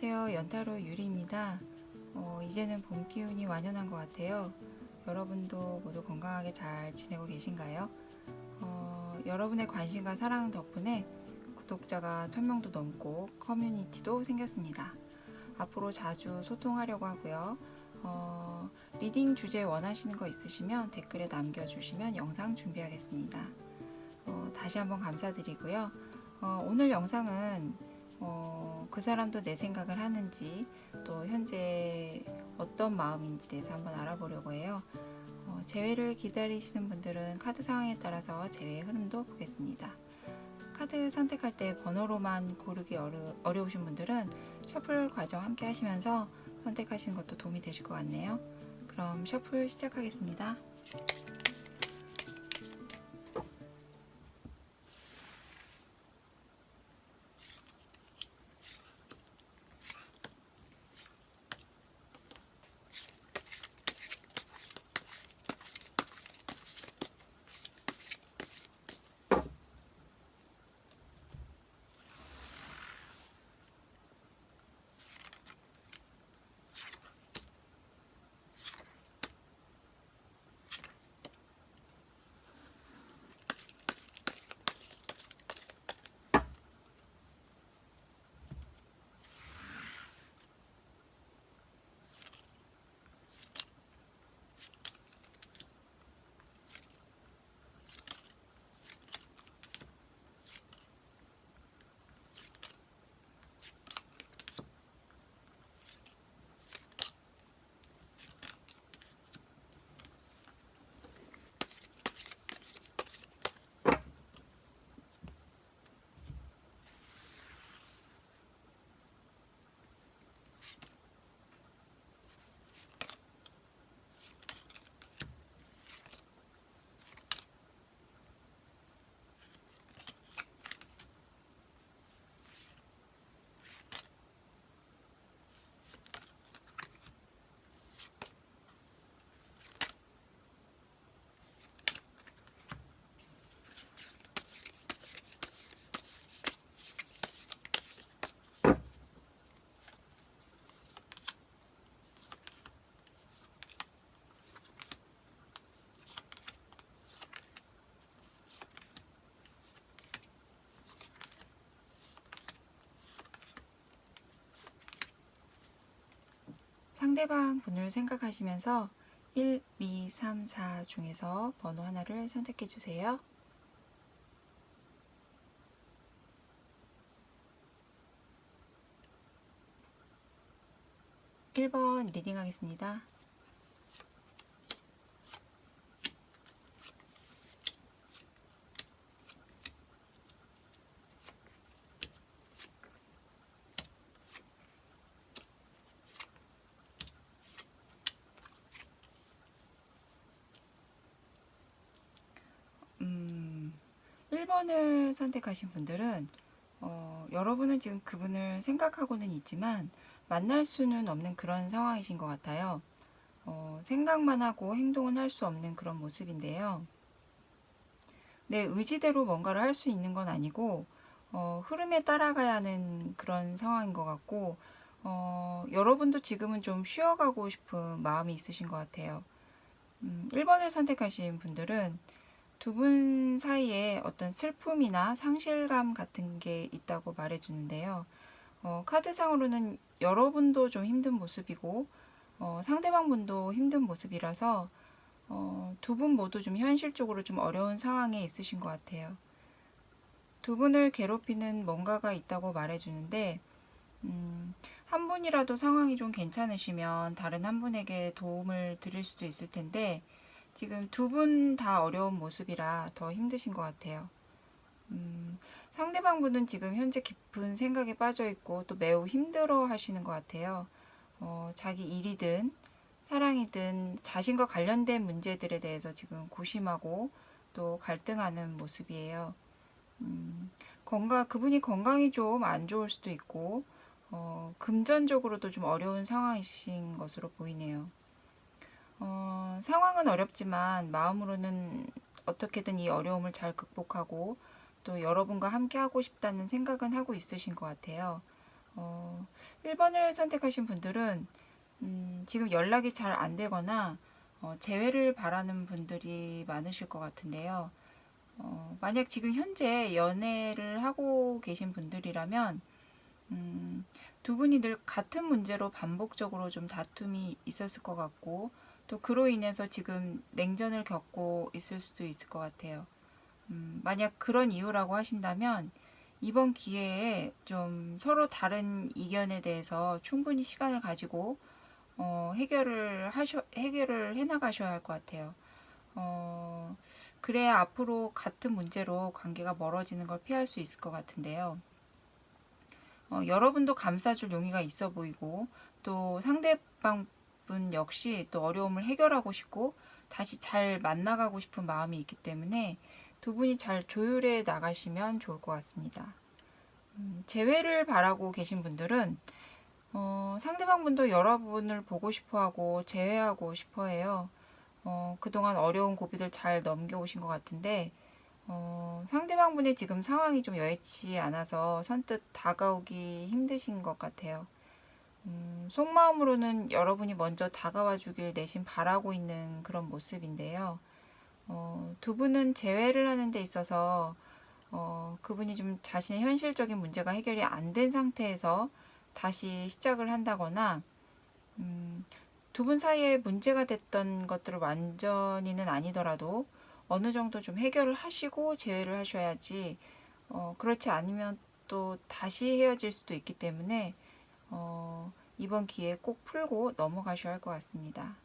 안녕하세요. 연타로 유리입니다. 어, 이제는 봄 기운이 완연한 것 같아요. 여러분도 모두 건강하게 잘 지내고 계신가요? 어, 여러분의 관심과 사랑 덕분에 구독자가 1000명도 넘고 커뮤니티도 생겼습니다. 앞으로 자주 소통하려고 하고요. 어, 리딩 주제 원하시는 거 있으시면 댓글에 남겨주시면 영상 준비하겠습니다. 어, 다시 한번 감사드리고요. 어, 오늘 영상은 어, 그 사람도 내 생각을 하는지 또 현재 어떤 마음인지 대해서 한번 알아보려고 해요. 어, 재회를 기다리시는 분들은 카드 상황에 따라서 재회의 흐름도 보겠습니다. 카드 선택할 때 번호로만 고르기 어려, 어려우신 분들은 셔플 과정 함께 하시면서 선택하시는 것도 도움이 되실 것 같네요. 그럼 셔플 시작하겠습니다. 상대방 분을 생각하시면서 1, 2, 3, 4 중에서 번호 하나를 선택해 주세요. 일번 리딩 하겠습니다. 1번을 선택하신 분들은 어, 여러분은 지금 그분을 생각하고는 있지만 만날 수는 없는 그런 상황이신 것 같아요. 어, 생각만 하고 행동은 할 수 없는 그런 모습인데요. 내 의지대로 뭔가를 할 수 있는 건 아니고 어, 흐름에 따라가야 하는 그런 상황인 것 같고 어, 여러분도 지금은 좀 쉬어가고 싶은 마음이 있으신 것 같아요. 음, 1번을 선택하신 분들은 두 분 사이에 어떤 슬픔이나 상실감 같은 게 있다고 말해주는데요. 어, 카드상으로는 여러분도 좀 힘든 모습이고, 어, 상대방 분도 힘든 모습이라서, 어, 두 분 모두 좀 현실적으로 좀 어려운 상황에 있으신 것 같아요. 두 분을 괴롭히는 뭔가가 있다고 말해주는데, 음, 한 분이라도 상황이 좀 괜찮으시면 다른 한 분에게 도움을 드릴 수도 있을 텐데, 지금 두 분 다 어려운 모습이라 더 힘드신 것 같아요. 음, 상대방 분은 지금 현재 깊은 생각에 빠져 있고 또 매우 힘들어 하시는 것 같아요. 어, 자기 일이든 사랑이든 자신과 관련된 문제들에 대해서 지금 고심하고 또 갈등하는 모습이에요. 음, 건강, 그분이 건강이 좀 안 좋을 수도 있고, 어, 금전적으로도 좀 어려운 상황이신 것으로 보이네요. 어, 상황은 어렵지만 마음으로는 어떻게든 이 어려움을 잘 극복하고 또 여러분과 함께 하고 싶다는 생각은 하고 있으신 것 같아요. 어, 1번을 선택하신 분들은 음, 지금 연락이 잘 안 되거나 어, 재회를 바라는 분들이 많으실 것 같은데요. 어, 만약 지금 현재 연애를 하고 계신 분들이라면 음, 두 분이 늘 같은 문제로 반복적으로 좀 다툼이 있었을 것 같고 또 그로 인해서 지금 냉전을 겪고 있을 수도 있을 것 같아요. 음, 만약 그런 이유라고 하신다면 이번 기회에 좀 서로 다른 이견에 대해서 충분히 시간을 가지고 어, 해결을 하셔 해결을 해 나가셔야 할 것 같아요. 어, 그래야 앞으로 같은 문제로 관계가 멀어지는 걸 피할 수 있을 것 같은데요. 어, 여러분도 감싸줄 용의가 있어 보이고 또 상대방 분 역시 또 어려움을 해결하고 싶고 다시 잘 만나가고 싶은 마음이 있기 때문에 두 분이 잘 조율해 나가시면 좋을 것 같습니다. 음, 재회를 바라고 계신 분들은 어, 상대방 분도 여러분을 보고 싶어 하고 재회하고 싶어 해요. 어, 그동안 어려운 고비들 잘 넘겨오신 것 같은데, 어, 상대방 분의 지금 상황이 좀 여의치 않아서 선뜻 다가오기 힘드신 것 같아요. 음, 속마음으로는 여러분이 먼저 다가와 주길 내심 바라고 있는 그런 모습인데요. 어, 두 분은 재회를 하는 데 있어서 어, 그분이 좀 자신의 현실적인 문제가 해결이 안 된 상태에서 다시 시작을 한다거나 음, 두 분 사이에 문제가 됐던 것들을 완전히는 아니더라도 어느 정도 좀 해결을 하시고 재회를 하셔야지 어, 그렇지 않으면 또 다시 헤어질 수도 있기 때문에 어, 이번 기회에 꼭 풀고 넘어가셔야 할 것 같습니다.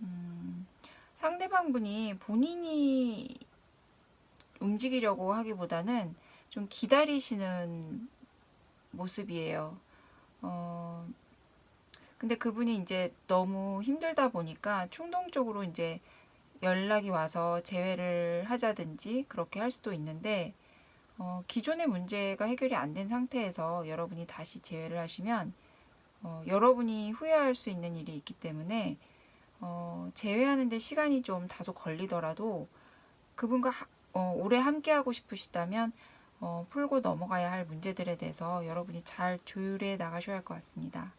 음, 상대방 분이 본인이 움직이려고 하기보다는 좀 기다리시는 모습이에요. 어, 근데 그분이 이제 너무 힘들다 보니까 충동적으로 이제 연락이 와서 재회를 하자든지 그렇게 할 수도 있는데, 어, 기존의 문제가 해결이 안 된 상태에서 여러분이 다시 재회를 하시면, 어, 여러분이 후회할 수 있는 일이 있기 때문에, 어, 재회하는데 시간이 좀 다소 걸리더라도 그분과 하- 어, 오래 함께하고 싶으시다면 어, 풀고 넘어가야 할 문제들에 대해서 여러분이 잘 조율해 나가셔야 할 것 같습니다.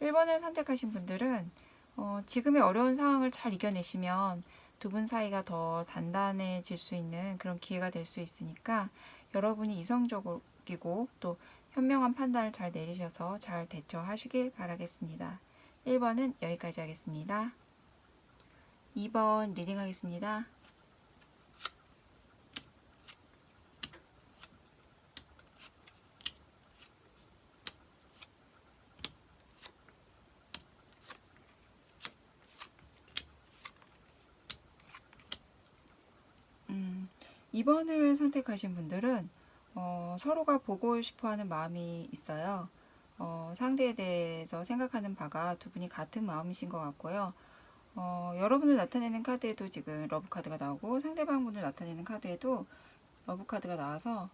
1번을 선택하신 분들은 어, 지금의 어려운 상황을 잘 이겨내시면 두 분 사이가 더 단단해질 수 있는 그런 기회가 될 수 있으니까 여러분이 이성적이고 또 현명한 판단을 잘 내리셔서 잘 대처하시길 바라겠습니다. 1번은 여기까지 하겠습니다. 2번 리딩 하겠습니다. 음, 2번을 선택하신 분들은 어, 서로가 보고 싶어 하는 마음이 있어요. 어, 상대에 대해서 생각하는 바가 두 분이 같은 마음이신 것 같고요. 어, 여러분을 나타내는 카드에도 지금 러브 카드가 나오고 상대방 분을 나타내는 카드에도 러브 카드가 나와서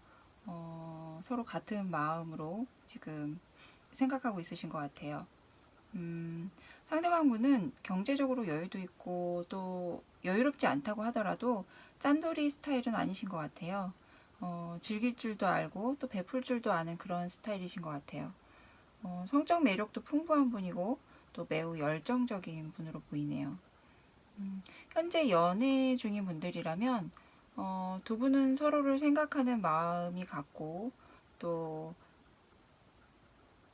어, 서로 같은 마음으로 지금 생각하고 있으신 것 같아요. 음, 상대방 분은 경제적으로 여유도 있고 또 여유롭지 않다고 하더라도 짠돌이 스타일은 아니신 것 같아요. 어, 즐길 줄도 알고 또 베풀 줄도 아는 그런 스타일이신 것 같아요. 어, 성적 매력도 풍부한 분이고 또 매우 열정적인 분으로 보이네요. 음, 현재 연애 중인 분들이라면 어, 두 분은 서로를 생각하는 마음이 같고 또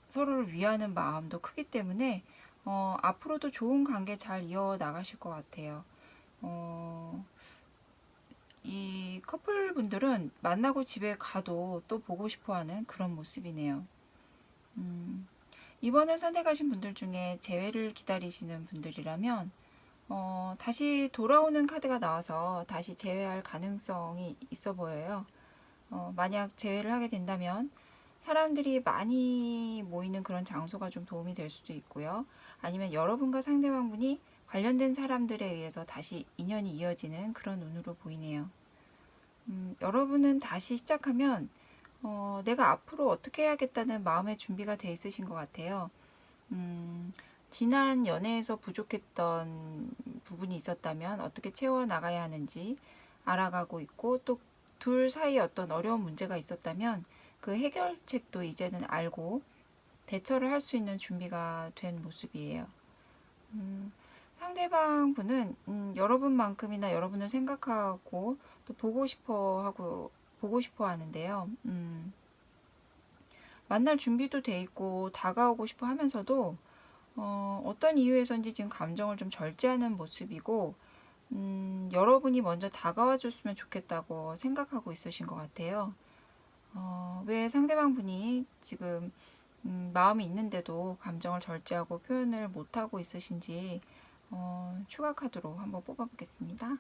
서로를 위하는 마음도 크기 때문에 어, 앞으로도 좋은 관계 잘 이어 나가실 것 같아요. 어, 이 커플 분들은 만나고 집에 가도 또 보고 싶어 하는 그런 모습이네요. 음, 이번을 선택하신 분들 중에 재회를 기다리시는 분들이라면, 어, 다시 돌아오는 카드가 나와서 다시 재회할 가능성이 있어 보여요. 어, 만약 재회를 하게 된다면, 사람들이 많이 모이는 그런 장소가 좀 도움이 될 수도 있고요. 아니면 여러분과 상대방분이 관련된 사람들에 의해서 다시 인연이 이어지는 그런 운으로 보이네요. 음, 여러분은 다시 시작하면 어, 내가 앞으로 어떻게 해야겠다는 마음의 준비가 돼 있으신 것 같아요. 음, 지난 연애에서 부족했던 부분이 있었다면 어떻게 채워 나가야 하는지 알아가고 있고 또 둘 사이에 어떤 어려운 문제가 있었다면 그 해결책도 이제는 알고 대처를 할 수 있는 준비가 된 모습이에요. 음, 상대방 분은 음, 여러분만큼이나 여러분을 생각하고 또 보고 싶어 하고 보고 싶어 하는데요. 음, 만날 준비도 돼 있고 다가오고 싶어 하면서도 어, 어떤 이유에서인지 지금 감정을 좀 절제하는 모습이고 음, 여러분이 먼저 다가와 줬으면 좋겠다고 생각하고 있으신 것 같아요. 어, 왜 상대방 분이 지금 음, 마음이 있는데도 감정을 절제하고 표현을 못하고 있으신지 어, 추가 카드로 한번 뽑아보겠습니다.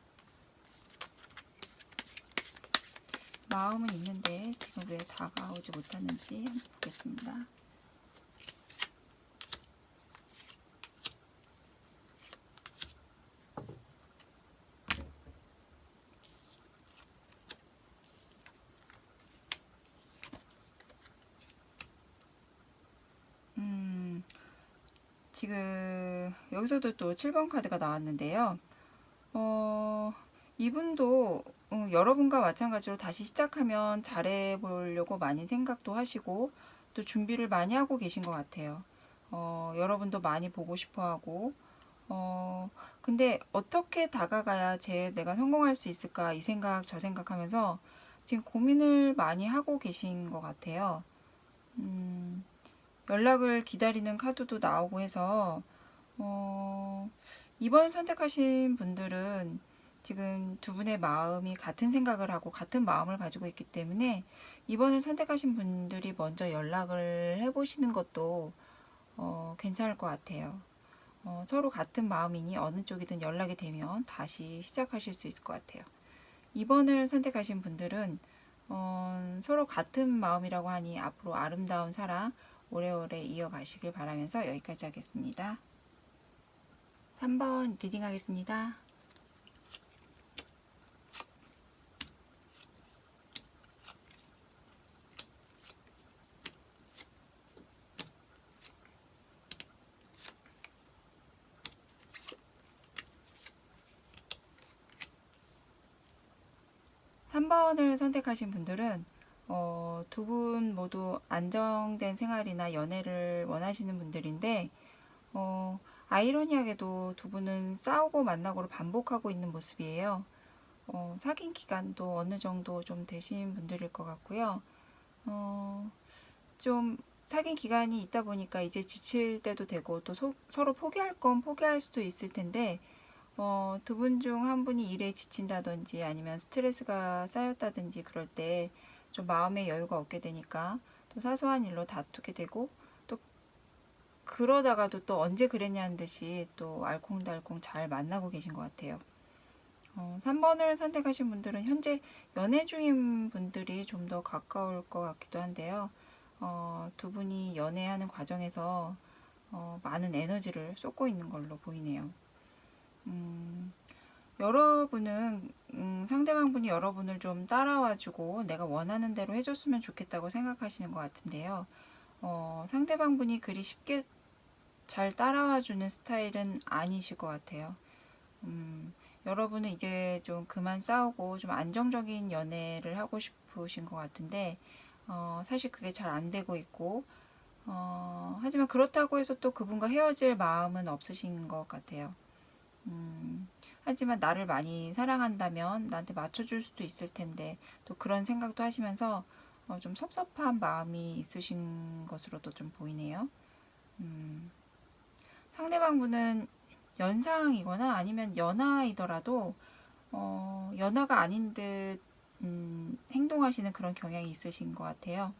마음은 있는데 지금 왜 다가오지 못하는지 한번 보겠습니다. 음, 지금 여기서도 또 7번 카드가 나왔는데요. 어, 이분도 어, 여러분과 마찬가지로 다시 시작하면 잘해 보려고 많이 생각도 하시고 또 준비를 많이 하고 계신 것 같아요. 어, 여러분도 많이 보고 싶어 하고, 어, 근데 어떻게 다가가야 제 내가 성공할 수 있을까 이 생각 저 생각하면서 지금 고민을 많이 하고 계신 것 같아요. 음, 연락을 기다리는 카드도 나오고 해서 어, 이번 선택하신 분들은 지금 두 분의 마음이 같은 생각을 하고 같은 마음을 가지고 있기 때문에 이번을 선택하신 분들이 먼저 연락을 해보시는 것도 어, 괜찮을 것 같아요. 어, 서로 같은 마음이니 어느 쪽이든 연락이 되면 다시 시작하실 수 있을 것 같아요. 2번을 선택하신 분들은 어, 서로 같은 마음이라고 하니 앞으로 아름다운 사랑 오래오래 이어가시길 바라면서 여기까지 하겠습니다. 3번 리딩 하겠습니다. 삼번을 선택하신 분들은 어, 두 분 모두 안정된 생활이나 연애를 원하시는 분들인데 어, 아이러니하게도 두 분은 싸우고 만나고를 반복하고 있는 모습이에요. 어, 사귄 기간도 어느 정도 좀 되신 분들일 것 같고요. 어, 좀 사귄 기간이 있다 보니까 이제 지칠 때도 되고 또 소- 서로 포기할 건 포기할 수도 있을 텐데 어, 두 분 중 한 분이 일에 지친다든지 아니면 스트레스가 쌓였다든지 그럴 때 좀 마음의 여유가 없게 되니까 또 사소한 일로 다투게 되고 또 그러다가도 또 언제 그랬냐는 듯이 또 알콩달콩 잘 만나고 계신 것 같아요. 어, 3번을 선택하신 분들은 현재 연애 중인 분들이 좀 더 가까울 것 같기도 한데요. 어, 두 분이 연애하는 과정에서 어, 많은 에너지를 쏟고 있는 걸로 보이네요. 음, 여러분은 음, 상대방 분이 여러분을 좀 따라와주고 내가 원하는 대로 해줬으면 좋겠다고 생각하시는 것 같은데요. 어, 상대방 분이 그리 쉽게 잘 따라와 주는 스타일은 아니실 것 같아요. 음, 여러분은 이제 좀 그만 싸우고 좀 안정적인 연애를 하고 싶으신 것 같은데 어, 사실 그게 잘 안 되고 있고 어, 하지만 그렇다고 해서 또 그분과 헤어질 마음은 없으신 것 같아요. 음, 하지만 나를 많이 사랑한다면 나한테 맞춰줄 수도 있을 텐데 또 그런 생각도 하시면서 어, 좀 섭섭한 마음이 있으신 것으로도 좀 보이네요. 음, 상대방 분은 연상이거나 아니면 연하이더라도 어, 연하가 아닌 듯 음, 행동하시는 그런 경향이 있으신 것 같아요.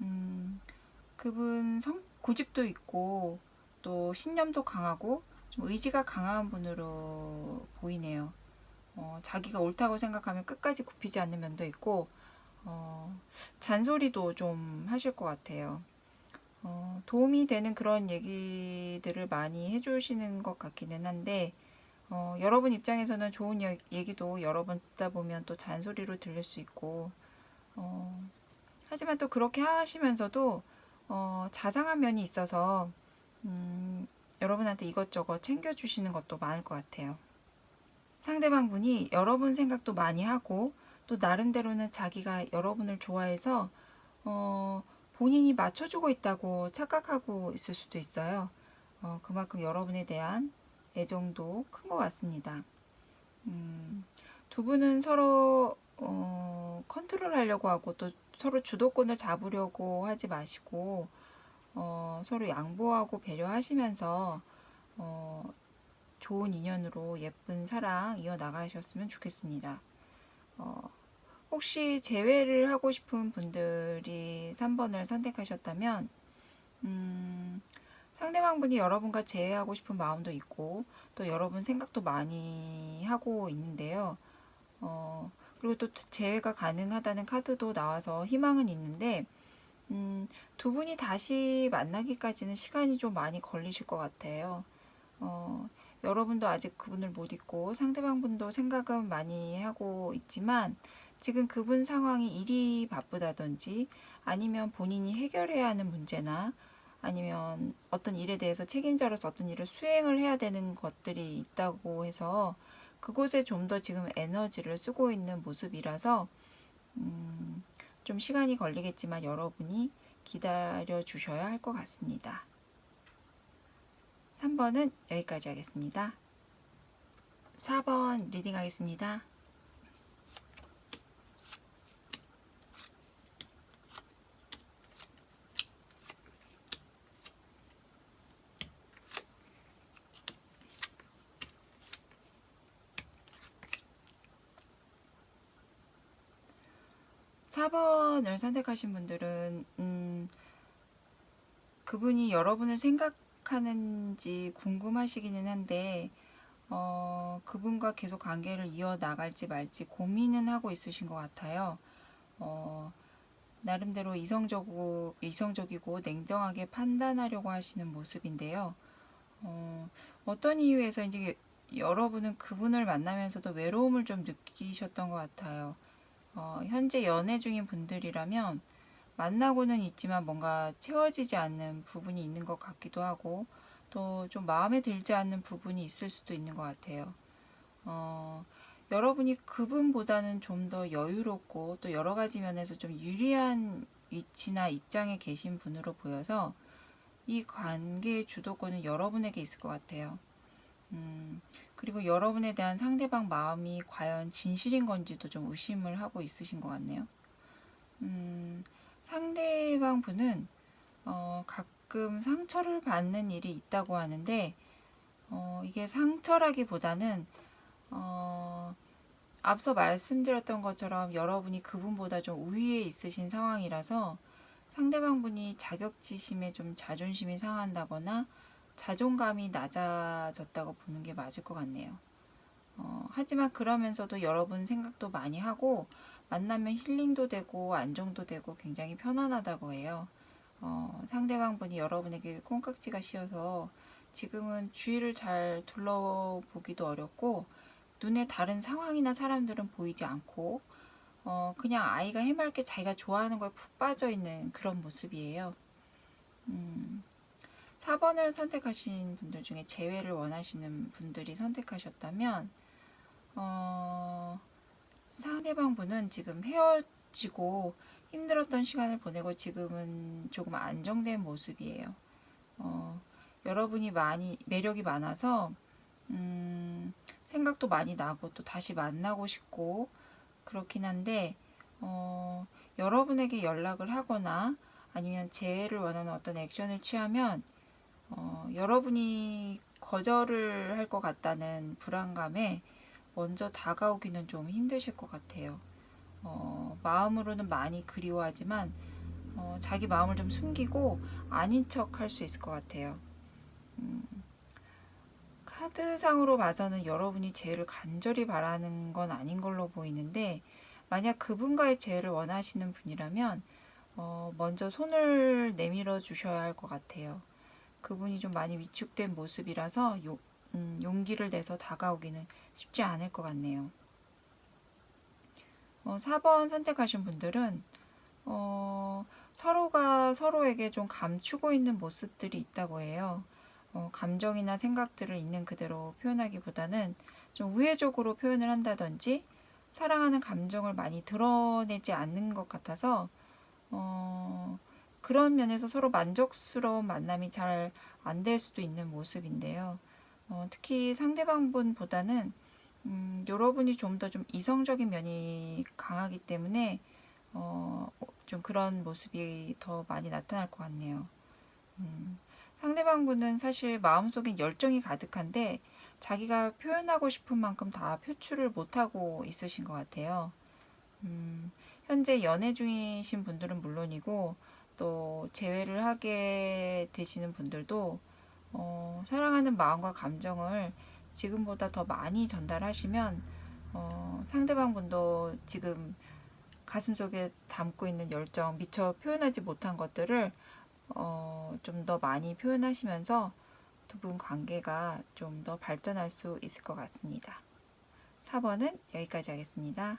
음, 그분 성, 고집도 있고 또 신념도 강하고 좀 의지가 강한 분으로 보이네요. 어, 자기가 옳다고 생각하면 끝까지 굽히지 않는 면도 있고 어, 잔소리도 좀 하실 것 같아요. 어, 도움이 되는 그런 얘기들을 많이 해주시는 것 같기는 한데 어, 여러분 입장에서는 좋은 여- 얘기도 여러 번 듣다 보면 또 잔소리로 들릴 수 있고 어, 하지만 또 그렇게 하시면서도 어, 자상한 면이 있어서 음, 여러분한테 이것저것 챙겨주시는 것도 많을 것 같아요. 상대방 분이 여러분 생각도 많이 하고 또 나름대로는 자기가 여러분을 좋아해서 어, 본인이 맞춰주고 있다고 착각하고 있을 수도 있어요. 어, 그만큼 여러분에 대한 애정도 큰 것 같습니다. 음, 두 분은 서로 어, 컨트롤 하려고 하고 또 서로 주도권을 잡으려고 하지 마시고 어, 서로 양보하고 배려하시면서 어, 좋은 인연으로 예쁜 사랑 이어 나가셨으면 좋겠습니다. 어, 혹시 재회를 하고 싶은 분들이 3번을 선택하셨다면 음, 상대방분이 여러분과 재회하고 싶은 마음도 있고 또 여러분 생각도 많이 하고 있는데요. 어, 그리고 또 재회가 가능하다는 카드도 나와서 희망은 있는데 음, 두 분이 다시 만나기까지는 시간이 좀 많이 걸리실 것 같아요. 어, 여러분도 아직 그분을 못 잊고 상대방분도 생각은 많이 하고 있지만 지금 그분 상황이 일이 바쁘다든지 아니면 본인이 해결해야 하는 문제나 아니면 어떤 일에 대해서 책임자로서 어떤 일을 수행을 해야 되는 것들이 있다고 해서 그곳에 좀 더 지금 에너지를 쓰고 있는 모습이라서 음, 좀 시간이 걸리겠지만 여러분이 기다려 주셔야 할 것 같습니다. 3번은 여기까지 하겠습니다. 4번 리딩 하겠습니다. 사 번을 선택하신 분들은 음, 그분이 여러분을 생각하는지 궁금하시기는 한데 어, 그분과 계속 관계를 이어 나갈지 말지 고민은 하고 있으신 것 같아요. 어, 나름대로 이성적이고, 이성적이고 냉정하게 판단하려고 하시는 모습인데요. 어, 어떤 이유에서 이제 여러분은 그분을 만나면서도 외로움을 좀 느끼셨던 것 같아요. 어, 현재 연애 중인 분들이라면 만나고는 있지만 뭔가 채워지지 않는 부분이 있는 것 같기도 하고 또 좀 마음에 들지 않는 부분이 있을 수도 있는 것 같아요. 어, 여러분이 그분보다는 좀 더 여유롭고 또 여러 가지 면에서 좀 유리한 위치나 입장에 계신 분으로 보여서 이 관계의 주도권은 여러분에게 있을 것 같아요. 음, 그리고 여러분에 대한 상대방 마음이 과연 진실인 건지도 좀 의심을 하고 있으신 것 같네요. 음, 상대방 분은 어, 가끔 상처를 받는 일이 있다고 하는데 어, 이게 상처라기보다는 어, 앞서 말씀드렸던 것처럼 여러분이 그분보다 좀 우위에 있으신 상황이라서 상대방 분이 자격지심에 좀 자존심이 상한다거나 자존감이 낮아졌다고 보는 게 맞을 것 같네요. 어, 하지만 그러면서도 여러분 생각도 많이 하고 만나면 힐링도 되고 안정도 되고 굉장히 편안하다고 해요. 어, 상대방 분이 여러분에게 콩깍지가 씌어서 지금은 주위를 잘 둘러보기도 어렵고 눈에 다른 상황이나 사람들은 보이지 않고 어, 그냥 아이가 해맑게 자기가 좋아하는 거에 푹 빠져 있는 그런 모습이에요. 음, 4번을 선택하신 분들 중에 재회를 원하시는 분들이 선택하셨다면 어, 상대방 분은 지금 헤어지고 힘들었던 시간을 보내고 지금은 조금 안정된 모습이에요. 어, 여러분이 많이 매력이 많아서 음, 생각도 많이 나고 또 다시 만나고 싶고 그렇긴 한데 어, 여러분에게 연락을 하거나 아니면 재회를 원하는 어떤 액션을 취하면 어, 여러분이 거절을 할 것 같다는 불안감에 먼저 다가오기는 좀 힘드실 것 같아요. 어, 마음으로는 많이 그리워하지만 어, 자기 마음을 좀 숨기고 아닌 척 할 수 있을 것 같아요. 음, 카드상으로 봐서는 여러분이 재회를 간절히 바라는 건 아닌 걸로 보이는데 만약 그분과의 재회를 원하시는 분이라면 어, 먼저 손을 내밀어 주셔야 할 것 같아요. 그분이 좀 많이 위축된 모습이라서 요, 음, 용기를 내서 다가오기는 쉽지 않을 것 같네요. 어, 4번 선택하신 분들은 어, 서로가 서로에게 좀 감추고 있는 모습들이 있다고 해요. 어, 감정이나 생각들을 있는 그대로 표현하기보다는 좀 우회적으로 표현을 한다든지 사랑하는 감정을 많이 드러내지 않는 것 같아서 어, 그런 면에서 서로 만족스러운 만남이 잘 안 될 수도 있는 모습인데요. 어, 특히 상대방분보다는 음, 여러분이 좀더좀 이성적인 면이 강하기 때문에 어, 좀 그런 모습이 더 많이 나타날 것 같네요. 음, 상대방분은 사실 마음속엔 열정이 가득한데 자기가 표현하고 싶은 만큼 다 표출을 못하고 있으신 것 같아요. 음, 현재 연애 중이신 분들은 물론이고 또 재회를 하게 되시는 분들도 어, 사랑하는 마음과 감정을 지금보다 더 많이 전달하시면 어, 상대방 분도 지금 가슴 속에 담고 있는 열정, 미처 표현하지 못한 것들을 어, 좀 더 많이 표현하시면서 두 분 관계가 좀 더 발전할 수 있을 것 같습니다. 4번은 여기까지 하겠습니다.